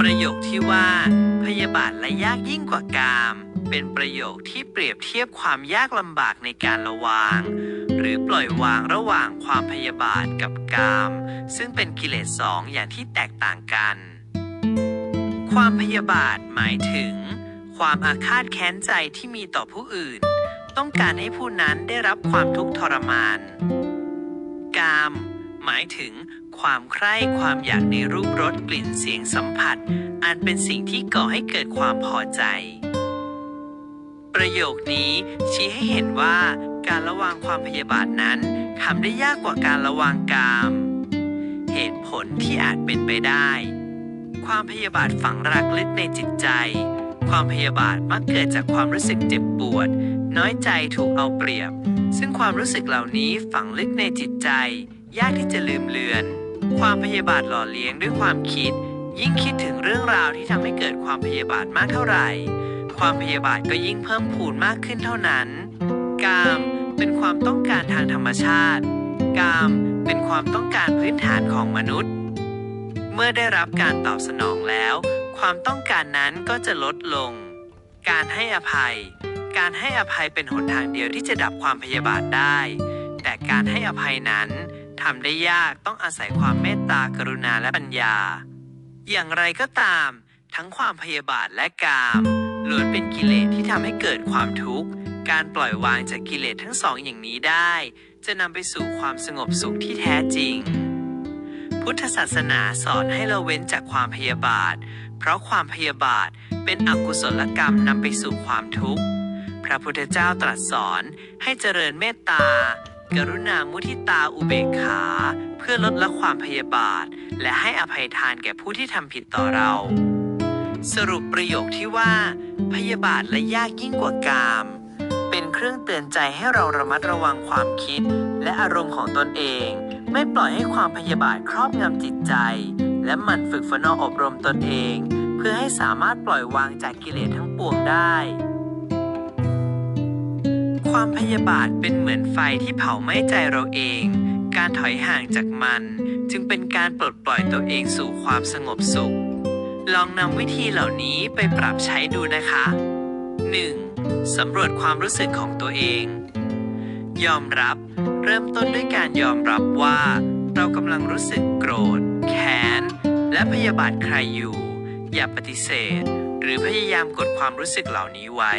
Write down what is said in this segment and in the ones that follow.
ประโยคที่ว่า พยาบาทและยากยิ่งกว่ากาม เป็นประโยคที่เปรียบเทียบความยากลำบากในการระวาง หรือปล่อยวางระหว่างความพยาบาทกับกาม ซึ่งเป็นกิเลสสองอย่างที่แตกต่างกัน ความพยาบาทหมายถึง ความอาฆาตแค้นใจที่มีต่อผู้อื่น ต้องการให้ผู้นั้นได้รับความทุกข์ทรมาน กาม หมายถึง ความใคร่ความอยากในรูปรสกลิ่นเสียงสัมผัสอันเป็นสิ่งที่ก่อให้เกิดความพอใจ ประโยคนี้ชี้ให้เห็นว่าการระวังความพยาบาทนั้นทำได้ยากกว่าการระวังกาม เหตุผลที่อาจเป็นไปได้ ความพยาบาทฝังรักลึกในจิตใจ ความพยาบาทมักเกิดจากความรู้สึกเจ็บปวด น้อยใจถูกเอาเปรียบ ซึ่งความรู้สึกเหล่านี้ฝังลึกในจิตใจ ยากที่จะลืมเลือน ความพยาบาทหล่อเลี้ยงด้วยความคิด ยิ่งคิดถึงเรื่องราวที่ทำให้เกิดความพยาบาทมากเท่าไหร่ ความพยาบาทก็ยิ่งเพิ่มพูนมากขึ้นเท่านั้น กามเป็นความต้องการทางธรรมชาติ กามเป็นความต้องการพื้นฐานของมนุษย์ เมื่อได้รับการตอบสนองแล้ว ความต้องการนั้นก็จะลดลง การให้อภัย การให้อภัยเป็นหนทางเดียวที่จะดับความพยาบาทได้ แต่การให้อภัยนั้น ทำได้ยากต้องอาศัยความเมตตากรุณาและปัญญา อย่างไรก็ตาม ทั้งความพยาบาทและกามล้วนเป็นกิเลสที่ทำให้เกิดความทุกข์ การปล่อยวางจากกิเลสทั้งสองอย่างนี้ได้ จะนำไปสู่ความสงบสุขที่แท้จริง พุทธศาสนาสอนให้เราเว้นจากความพยาบาท เพราะความพยาบาทเป็นอกุศลกรรมนำไปสู่ความทุกข์ พระพุทธเจ้าตรัสสอนให้เจริญเมตตา กรุณามุทิตาอุเบกขา เพื่อลดละความพยาบาท และให้อภัยทานแก่ผู้ที่ทำผิดต่อเรา สรุปประโยคที่ว่า พยาบาทและยากยิ่งกว่ากาม เป็นเครื่องเตือนใจให้เราระมัดระวังความคิด และอารมณ์ของตนเอง ไม่ปล่อยให้ความพยาบาทครอบงำจิตใจ และหมั่นฝึกฝนอบรมตนเอง เพื่อให้สามารถปล่อยวางจากกิเลสทั้งปวงได้ ความพยาบาทเป็นเหมือนไฟที่เผาไหม้ใจเราเอง การถอยห่างจากมัน จึงเป็นการปลดปล่อยตัวเองสู่ความสงบสุข ลองนำวิธีเหล่านี้ไปปรับใช้ดูนะคะ 1. สำรวจความรู้สึกของตัวเอง ยอมรับ เริ่มต้นด้วยการยอมรับว่า เรากำลังรู้สึกโกรธ แค้น และพยาบาทใครอยู่ อย่าปฏิเสธ หรือพยายามกดความรู้สึกเหล่านี้ไว้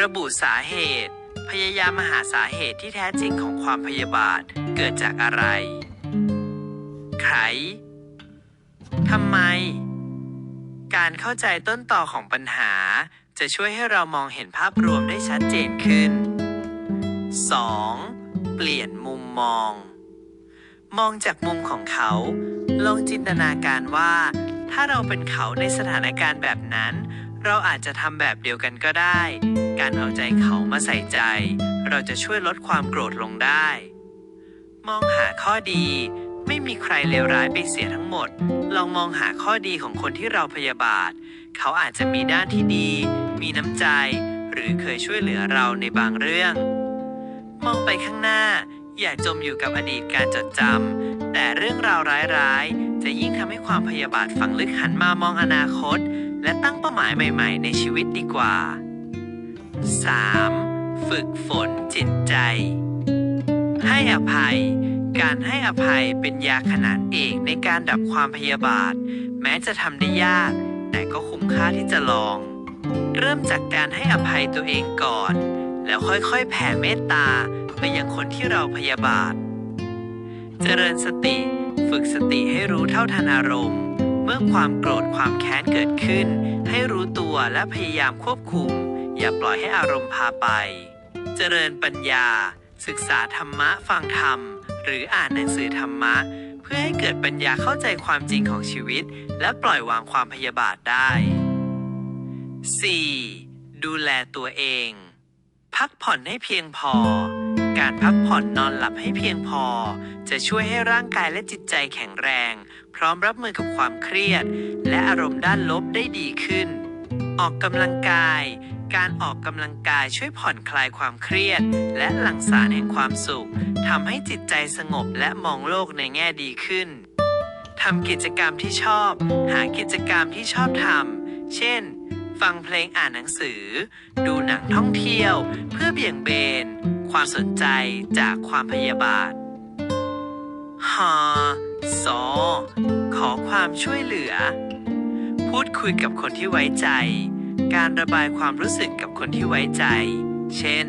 ระบุสาเหตุ พยายามมาหาสาเหตุที่แท้จริงของความพยาบาทเกิดจากอะไร ใครทำไม การเข้าใจต้นต่อของปัญหา จะช่วยให้เรามองเห็นภาพรวมได้ชัดเจนขึ้น 2. เปลี่ยนมุมมอง มองจากมุมของเขา ลองจินตนาการว่า ถ้าเราเป็นเขาในสถานการณ์แบบนั้น เราอาจจะทำแบบเดียวกันก็ได้ การเอาใจเขามาใส่ใจ เราจะช่วยลดความโกรธลงได้ มองหาข้อดี ไม่มีใครเลวร้ายไปเสียทั้งหมด ลองมองหาข้อดีของคนที่เราพยาบาท เขาอาจจะมีด้านที่ดี มีน้ำใจ หรือเคยช่วยเหลือเราในบางเรื่อง มองไปข้างหน้า อย่าจมอยู่กับอดีตการจดจำแต่เรื่องราวร้ายๆ จะยิ่งทำให้ความพยาบาทฝังลึกหันมามองอนาคต และตั้งเป้าหมายใหม่ ๆ ในชีวิตดีกว่า 3. ฝึกฝนจิตใจ ให้อภัย การให้อภัยเป็นยาขนาดเอกในการดับความพยาบาท แม้จะทำได้ยาก แต่ก็คุ้มค่าที่จะลอง เริ่มจากการให้อภัยตัวเองก่อน แล้วค่อยๆ แผ่เมตตาไปยังคนที่เราพยาบาท เจริญสติ ฝึกสติให้รู้เท่าทันอารมณ์ เมื่อความโกรธความแค้นเกิดขึ้น ให้รู้ตัวและพยายามควบคุม อย่าปล่อยให้อารมณ์พาไป เจริญปัญญา ศึกษาธรรมะฟังธรรม หรืออ่านหนังสือธรรมะ เพื่อให้เกิดปัญญาเข้าใจความจริงของชีวิต และปล่อยวางความพยาบาทได้ 4. ดูแลตัวเอง พักผ่อนให้เพียงพอ การพักผ่อนนอนหลับให้เพียงพอ จะช่วยให้ร่างกายและจิตใจแข็งแรง พร้อมรับมือกับความเครียด และอารมณ์ด้านลบได้ดีขึ้น ออกกำลังกาย การออกกำลังกายช่วยผ่อนคลายความเครียด และหลั่งสารแห่งความสุขทำให้จิตใจสงบและมองโลกในแง่ดีขึ้นทำกิจกรรมที่ชอบ หากิจกรรมที่ชอบทำเช่น ฟังเพลงอ่านหนังสือ ดูหนังท่องเที่ยว เพื่อเบี่ยงเบน ความสนใจจากความพยาบาทหอสอขอความช่วยเหลือ พูดคุยกับคนที่ไว้ใจ การระบายความรู้สึกกับคนที่ไว้ใจ เช่น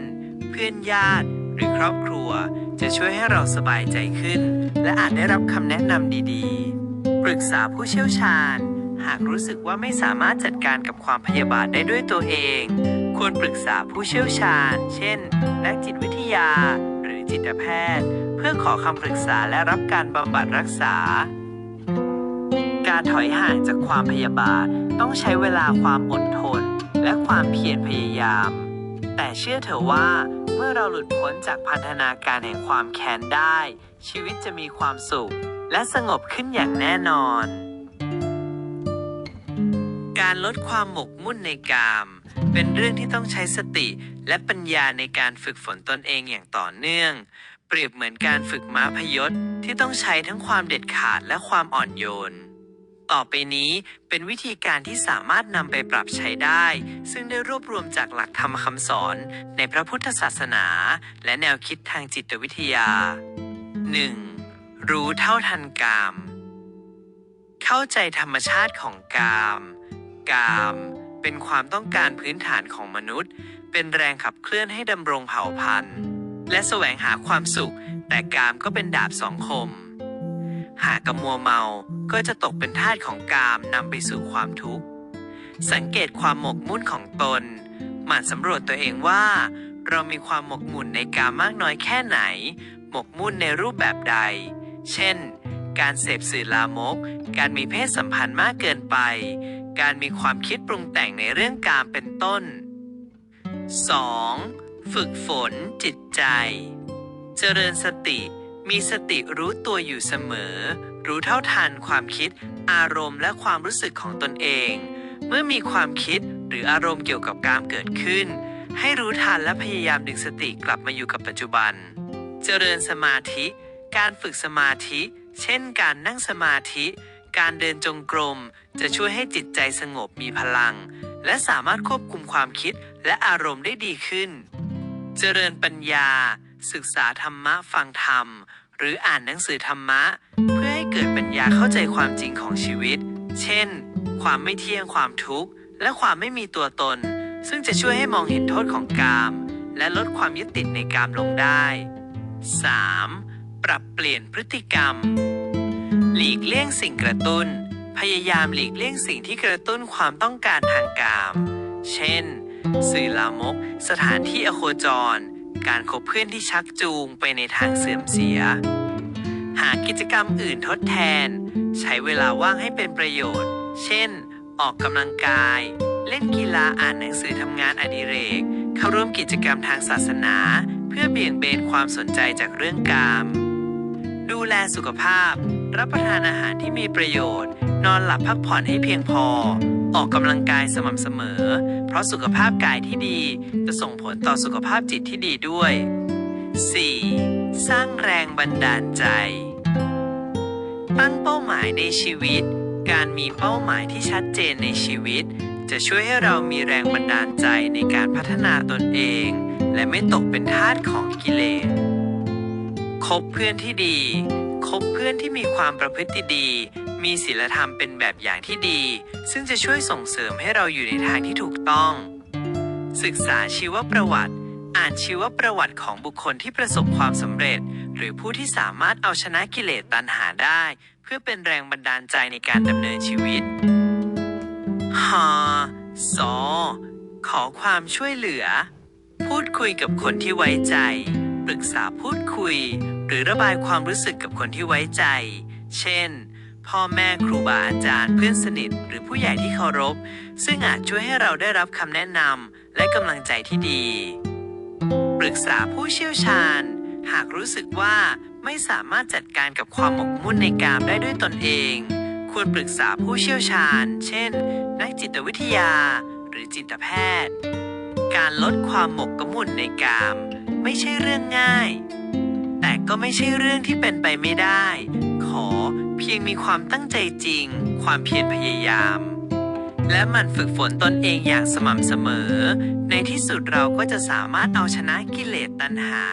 เพื่อนญาติหรือครอบครัว จะช่วยให้เราสบายใจขึ้น และอาจได้รับคำแนะนำดีๆ ปรึกษาผู้เชี่ยวชาญ หากรู้สึกว่าไม่สามารถจัดการกับความพยาบาทได้ด้วยตัวเอง ควรปรึกษาผู้เชี่ยวชาญ เช่น นักจิตวิทยา หรือจิตแพทย์ เพื่อขอคำปรึกษาและรับการบำบัดรักษา การถอยห่างจากความพยาบาทต้องใช้เวลาความอดทน และความเพียรพยายาม แต่เชื่อเถอะว่าเมื่อเราหลุดพ้นจากพันธนาการแห่งความแค้นได้ ชีวิตจะมีความสุข และสงบขึ้นอย่างแน่นอน การลดความหมกมุ่นในกาม เป็นเรื่องที่ต้องใช้สติและปัญญาในการฝึกฝนตนเองอย่างต่อเนื่อง เปรียบเหมือนการฝึกม้าพยศที่ต้องใช้ทั้งความเด็ดขาดและความอ่อนโยน ต่อไปนี้เป็นวิธีการที่สามารถนำไปปรับใช้ได้ ซึ่งได้รวบรวมจากหลักธรรมคำสอนในพระพุทธศาสนา และแนวคิดทางจิตวิทยา 1. รู้เท่าทันกาม เข้าใจธรรมชาติของกาม กาม เป็นความต้องการพื้นฐานของมนุษย์ เป็นแรงขับเคลื่อนให้ดำรงเผ่าพันธุ์ และแสวงหาความสุข แต่กามก็เป็นดาบสองคม หากกมัวเมา ก็จะตกเป็นทาสของกามนำไปสู่ความทุกข์ สังเกตความหมกมุ่นของตน หมั่นสำรวจตัวเองว่า เรามีความหมกมุ่นในกามมากน้อยแค่ไหน หมกมุ่นในรูปแบบใด เช่นการเสพสื่อลามก การมีเพศสัมพันธ์มากเกินไป การมีความคิดปรุงแต่งในเรื่องกามเป็นต้น 2. ฝึกฝนจิตใจ เจริญสติ มีสติรู้ตัวอยู่เสมอ รู้เท่าทันความคิด อารมณ์และความรู้สึกของตนเอง เมื่อมีความคิดหรืออารมณ์เกี่ยวกับกามเกิดขึ้น ให้รู้ทันและพยายามดึงสติกลับมาอยู่กับปัจจุบัน เจริญสมาธิ การฝึกสมาธิ เช่นการนั่งสมาธิ การเดินจงกรม จะช่วยให้จิตใจสงบมีพลัง และสามารถควบคุมความคิดและอารมณ์ได้ดีขึ้น เจริญปัญญา ศึกษาธรรมะฟังธรรม หรืออ่านหนังสือธรรมะ เพื่อให้เกิดปัญญาเข้าใจความจริงของชีวิต เช่น ความไม่เที่ยงความทุกข์ และความไม่มีตัวตน ซึ่งจะช่วยให้มองเห็นโทษของกาม และลดความยึดติดในกามลงได้ 3. ปรับเปลี่ยนพฤติกรรม หลีกเลี่ยงสิ่งกระตุ้น พยายามหลีกเลี่ยงสิ่งที่กระตุ้นความต้องการทางกาม เช่น สื่อลามก สถานที่อโคจร การคบเพื่อนที่ชักจูงไปในทางเสื่อมเสีย หากิจกรรมอื่นทดแทน ใช้เวลาว่างให้เป็นประโยชน์ เช่น ออกกำลังกาย เล่นกีฬาอ่านหนังสือทำงานอดิเรก เข้าร่วมกิจกรรมทางศาสนา เพื่อเบี่ยงเบนความสนใจจากเรื่องกาม ดูแลสุขภาพ รับประทานอาหารที่มีประโยชน์ นอนหลับพักผ่อนให้เพียงพอ ออกกำลังกายสม่ำเสมอ เพราะสุขภาพกายที่ดีจะส่งผลต่อสุขภาพจิตที่ดีด้วย 4. สร้างแรงบันดาลใจ ตั้งเป้าหมายในชีวิต การมีเป้าหมายที่ชัดเจนในชีวิต จะช่วยให้เรามีแรงบันดาลใจในการพัฒนาตนเอง และไม่ตกเป็นทาสของกิเลสคบเพื่อนที่ดี คบเพื่อนที่มีความประพฤติดี มีศีลธรรมเป็นแบบอย่างที่ดี ซึ่งจะช่วยส่งเสริมให้เราอยู่ในทางที่ถูกต้อง ศึกษาชีวประวัติ อ่านชีวประวัติของบุคคลที่ประสบความสำเร็จ หรือผู้ที่สามารถเอาชนะกิเลสตัณหาได้ เพื่อเป็นแรงบันดาลใจในการดำเนินชีวิตหสอขอความช่วยเหลือ พูดคุยกับคนที่ไว้ใจ ปรึกษาพูดคุย หรือระบายความรู้สึกกับคนที่ไว้ใจ เช่น พ่อแม่ครูบาอาจารย์เพื่อนสนิท หรือผู้ใหญ่ที่เคารพ ซึ่งอาจช่วยให้เราได้รับคำแนะนำและกำลังใจที่ดี ปรึกษาผู้เชี่ยวชาญ หากรู้สึกว่าไม่สามารถจัดการกับความหมกมุ่นในกามได้ด้วยตนเอง ควรปรึกษาผู้เชี่ยวชาญ เช่น นักจิตวิทยา หรือจิตแพทย์ การลดความหมกกมุ่นในกาม ไม่ใช่เรื่องง่าย ก็ไม่ใช่เรื่องที่เป็นไปไม่ได้ ขอเพียงมีความตั้งใจจริง ความเพียรพยายาม และหมันฝึกฝนตนเองอย่างสม่ำเสมอ ในที่สุดเราก็จะสามารถเอาชนะกิเลสตัณหา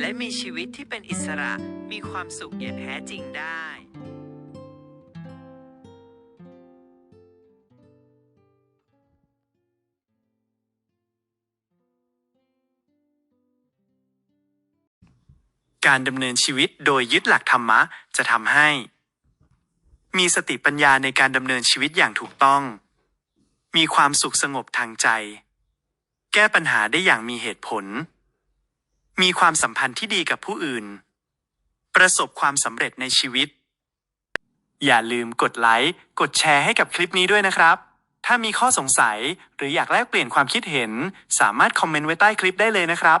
และมีชีวิตที่เป็นอิสระมีความสุขอย่างแท้จริงได้ การดำเนินชีวิตโดยยึดหลักธรรมะจะทำให้ มีสติปัญญาในการดำเนินชีวิตอย่างถูกต้อง มีความสุขสงบทางใจ แก้ปัญหาได้อย่างมีเหตุผล มีความสัมพันธ์ที่ดีกับผู้อื่น ประสบความสำเร็จในชีวิต อย่าลืมกดไลค์กดแชร์ให้กับคลิปนี้ด้วยนะครับ ถ้ามีข้อสงสัยหรืออยากแลกเปลี่ยนความคิดเห็น สามารถคอมเมนต์ไว้ใต้คลิปได้เลยนะครับ